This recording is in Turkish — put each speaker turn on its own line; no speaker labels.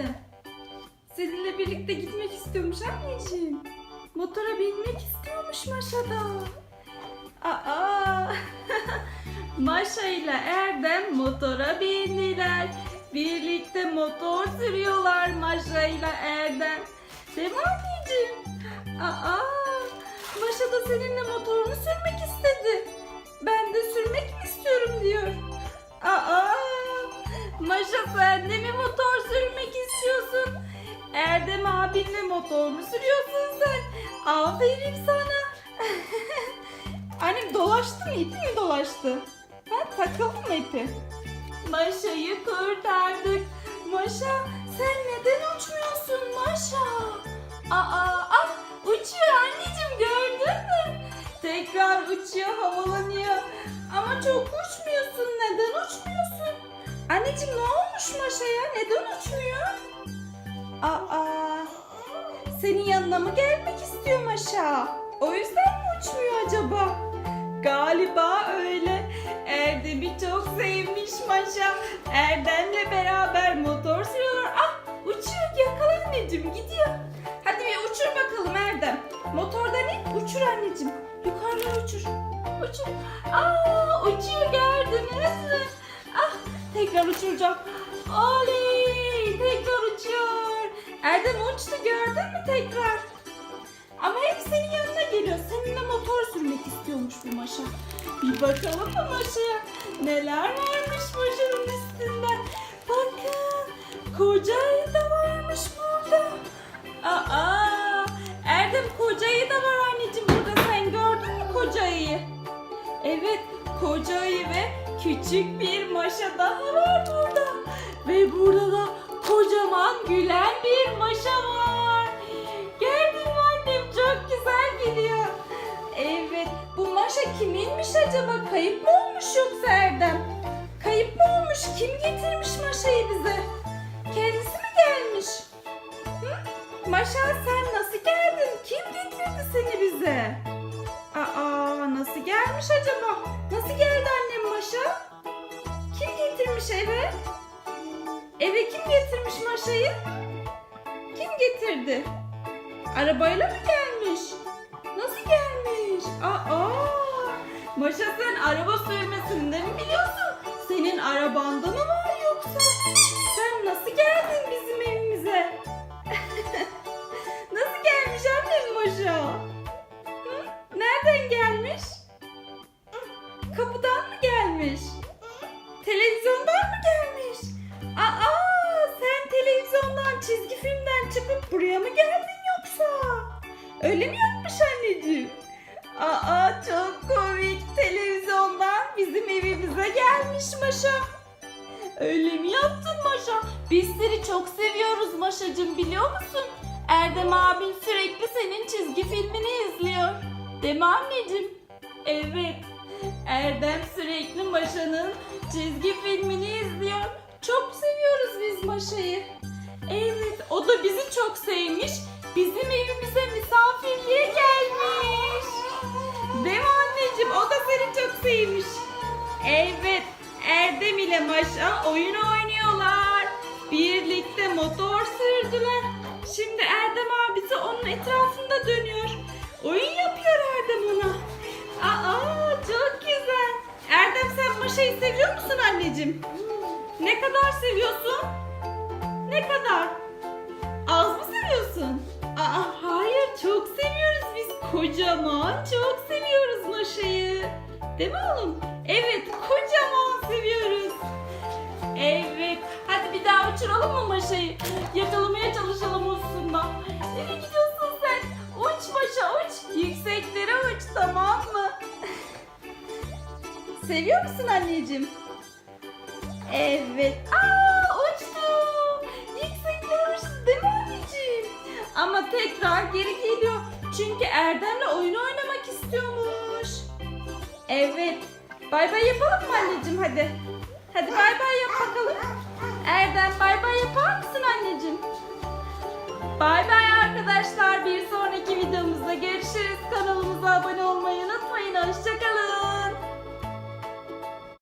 Erdem? Seninle birlikte gitmek istiyormuş anneciğim. Motora binmek istiyormuş Maşa'da. Aa, Maşa ile Erdem motora bindiler. Birlikte motor sürüyorlar Maşa ile Erdem. Değil mi anneciğim? Aa, Maşa da seninle motorunu sürmek istedi. Ben de sürmek istiyorum diyor. Aa, Maşa sen de mi motor sürmek istiyorsun? Erdem abinle motor mu sürüyorsun sen? Aferin sana. Annem dolaştı mı? İpi mi dolaştı? Ha, takıldı mı ipi? Maşa'yı kurtardık. Maşa sen neden uçmuyorsun Maşa? Aa, ah uçuyor anneciğim gördün mü? Tekrar uçuyor havalanıyor. Ama çok uçmuyorsun. Anneciğim ne olmuş Maşa'ya? Neden uçmuyor? Aa, senin yanına mı gelmek istiyor Maşa? O yüzden mi uçmuyor acaba? Galiba öyle. Erdem'i çok sevmiş Maşa. Erdem'le beraber motor sürüyorlar. Ah uçuyor yakala anneciğim gidiyor. Hadi bir uçur bakalım Erdem. Motordan in uçur anneciğim. Yukarılara uçur. Uçur. Aa uçuyor gördünüz mü? Tekrar uçuracak. Oley tekrar uçuyor. Erdem uçtu gördün mü tekrar? Ama hep senin yanına geliyor. Seninle motor sürmek istiyormuş bu Maşa. Bir bakalım mı Maşa'ya? Neler varmış Maşa'nın üstünde. Bakın. Koca ayı da varmış burada. Aa, Erdem koca ayı da var anneciğim burada. Sen gördün mü koca ayıyı? Evet, koca küçük bir Maşa daha var burada. Ve burada da kocaman gülen bir Maşa var. Gördün mü annem çok güzel gidiyor. Evet bu Maşa kiminmiş acaba? Kayıp mı olmuş yoksa Erdem? Kayıp mı olmuş? Kim getirmiş Maşa'yı bize? Kendisi mi gelmiş? Hı? Maşa sen nasıl geldin? Kim getirdi seni bize? Aa nasıl gelmiş acaba? Getirmiş eve? Eve kim getirmiş Maşa'yı? Kim getirdi? Arabayla mı gelmiş? Nasıl gelmiş? Aa! Maşa sen araba sürmesini mi biliyorsun? Senin arabanda mı var yoksa? Sen nasıl geldin mi yapmış anneciğim? Aa, çok komik. Televizyondan bizim evimize gelmiş Maşa. Öyle mi yaptın Maşa? Biz seni çok seviyoruz Maşacığım biliyor musun? Erdem abin sürekli senin çizgi filmini izliyor. Değil mi anneciğim? Evet. Erdem sürekli Maşa'nın çizgi filmini izliyor. Çok seviyoruz biz Maşa'yı. Evet, o da bizi çok sevmiş. Bizim evimize sevmiş. Evet, Erdem ile Maşa oyun oynuyorlar. Birlikte motor sürdüler. Şimdi Erdem abisi onun etrafında dönüyor. Oyun yapıyor Erdem ona. Aa çok güzel. Erdem sen Maşa'yı seviyor musun anneciğim? Ne kadar seviyorsun? Ne kadar? Az mı seviyorsun? Aa hayır çok seviyoruz biz. Kocaman çok seviyoruz Maşa'yı. Değil mi oğlum? Evet kocaman seviyoruz. Evet. Hadi bir daha uçuralım mı Maşa'yı? Yakalamaya çalışalım uçsundan. Nereye gidiyorsun sen? Uç Maşa uç. Yükseklere uç tamam mı? Seviyor musun anneciğim? Evet. Aa uçtum. Yükseklere uçtu değil mi anneciğim? Ama tekrar geri geliyor. Çünkü Erdem'le oyun oynamak. Evet. Bay bay yapalım mı anneciğim hadi. Hadi bay bay yap bakalım. Erdem bay bay yapar mısın anneciğim? Bay bay arkadaşlar. Bir sonraki videomuzda görüşürüz. Kanalımıza abone olmayı unutmayın. Hoşçakalın.